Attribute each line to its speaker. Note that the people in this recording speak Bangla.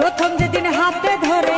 Speaker 1: প্রথম যেদিন হাতে ধরে